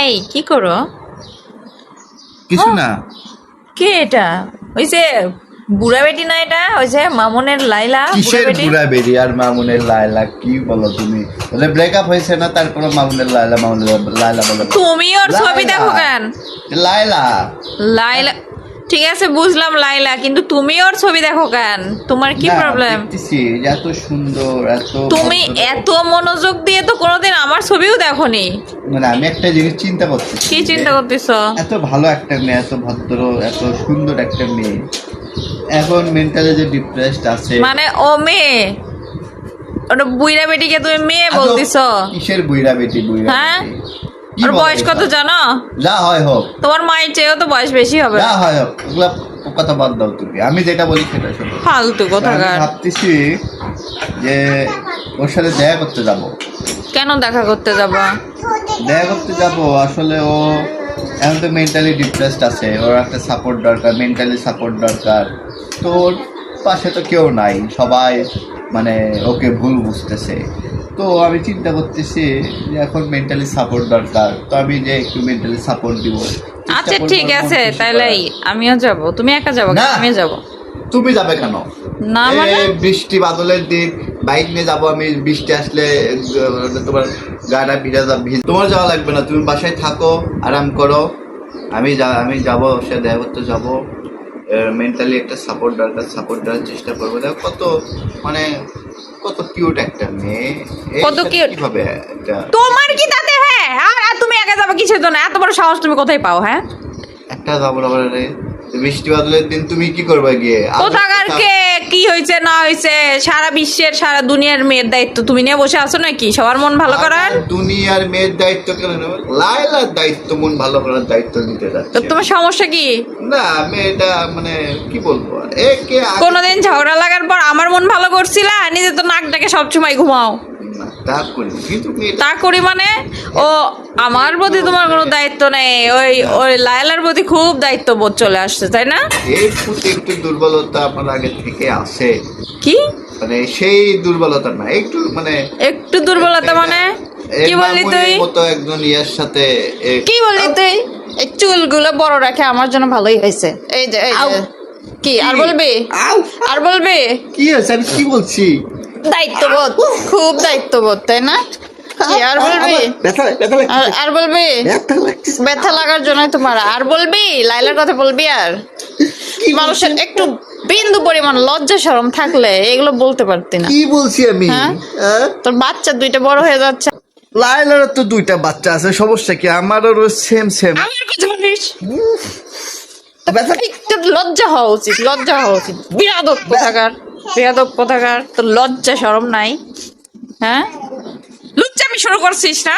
এই কি করো? কিছু না। কে এটা? ওই যে বুড়া বেটি না এটা? ওই যে মামুনের লাইলা কিসের বেটি বুড়া বেটি আর মামুনের লাইলা? কি বলো তুমি? বলে ব্রেকআপ হয়েছে না তারপরে মামুনের লাইলা মামুনের লাইলা বলো। তুমি ওর ছবি দেখো কেন? লাইলা। লাইলা ঠিক আছে বুঝলাম লাইলা কিন্তু তুমি ওর ছবি দেখো কেন? তোমার কি প্রবলেম এত সুন্দর এত তুমি এত মনোযোগ দিয়ে তো কোনোদিন আমার ছবিও দেখোনি। মানে আমি একটা জিনিস চিন্তা করতেছি কি চিন্তা করতেছ? এত ভালো একটা মেয়ে এত ভদ্র এত সুন্দর একটা মেয়ে। এখন মেন্টালি যে ডিপ্রেসড আছে। মানে ও মেয়ে? ওটা বুইরা বেটিকে তুমি মেয়ে বলতিছ? কিসের বুইরা বেটি বুইরা হ্যাঁ? ওর বয়স কত? জানো? যা হয় হোক। তোমার মায়ের চেয়েও তো বয়স বেশি হবে। যা হয় হোক ওগুলা কথা বাদ দাও তুমি। আমি যেটা বলি সেটা শোনো। ফালতু আমি ভাবতেছি যে ওর সাথে দেখা করতে যাব। কেন দেখা করতে যাবা? দেখা করতে যাব আসলে ও এখন তো মেন্টালি ডিপ্রেসড আছে। ওর একটা সাপোর্ট দরকার মেন্টালি সাপোর্ট দরকার। তো ওর পাশে তো কেউ নাই। সবাই মানে ওকে ভুল বুঝতেছে। তো আমি চিন্তা করতেছি যে এখন মেন্টালি সাপোর্ট দরকার। তো আমি যে একটু মেন্টালি সাপোর্ট দিব। আচ্ছা ঠিক আছে তাহলে আমিও যাব। তুমি একা যাব না। আমিও যাব। তুমি যাবে কেন? না মানে? বৃষ্টি বাদলের দিন বাইক নিয়ে যাব আমি বৃষ্টি আসলে তোমার গাটা ভিজা যাবে তোমার যাওয়া লাগবে না তুমি বাসায় থাকো আরাম করো। আমি যা- আমি যাব সে দেখা করতে যাব। মেন্টালি একটা সাপোর্ট দরকার সাপোর্ট দেওয়ার চেষ্টা করব। দেখো কত মানে কত কিউট একটা মেয়ে। কত কিউট হবে কীভাবে তোমার কি তাতে হ্যাঁ আর আর তুমি একা যাব তো না এত বড় সাহস তুমি কোথায় পাও হ্যাঁ? একটা যাব না বলে বৃষ্টি বাদলের দিন তুমি কি করবে গিয়ে? কোথাকার কে? কি হয়েছে না হয়েছে সারা বিশ্বের সারা দুনিয়ার মেয়ের দায়িত্ব। তুমি নিয়ে বসে আছো নাকি? সবার মন ভালো করার? দুনিয়ার মেয়ের দায়িত্ব কেন লাইলার দায়িত্ব মন ভালো করার দায়িত্ব নিতে তো যাচ্ছে তোমার সমস্যা কি? না মেয়েটা মানে কি বলব? একে কোনোদিন ঝগড়া লাগার পর আমার মন ভালো করছিলা নিজে তো নাক ডাকে সবসময় ঘুমাও। তা করি কিন্তু তা করি মানে ও আমার প্রতি তোমার কোনো দায়িত্ব নেই। ওই ওই লায়লার প্রতি খুব দায়িত্ব বোধ চলে আসছে তাই না? এর প্রতি একটু দুর্বলতা আমার আগে থেকে আছে। কি? মানে সেই দুর্বলতা না একটু মানে একটু দুর্বলতা মানে? কি বললি তুই? মতো একজন ইয়ের সাথে কি বললি তুই? এই চুলগুলো বড় রাখে আমার জন্য ভালোই হয়েছে। এই যে এই যে। কি আর বলবি? আর বলবি? কি আছে আমি কি বলছি? দায়িত্ববোধ খুব দায়িত্ববোধ তাই না? কি আর বলবি? ব্যথা ব্যথা আর বলবি? ব্যথা লাগছে। ব্যথা লাগার জন্যই তোমার আর বলবি? লাইলার কথা বলবি আর? মানুষের একটু বিন্দু পরিমাণ লজ্জা শরম থাকলে এগুলো বলতে পারতি না। কি বলছি আমি? হ্যাঁ? তোর বাচ্চা দুইটা বড় হয়ে যাচ্ছে। লাইলার তো দুইটা বাচ্চা আছে সমস্যা কি? আমারও সেম সেম আমার কথা বলিস? একটু লজ্জা হওয়া উচিত লজ্জা হওয়া উচিত। বিরাদক কোথাকার? বিরাদক কোথাকার? তোর লজ্জা শরম নাই। হ্যাঁ? আমি শুরু করছিস না?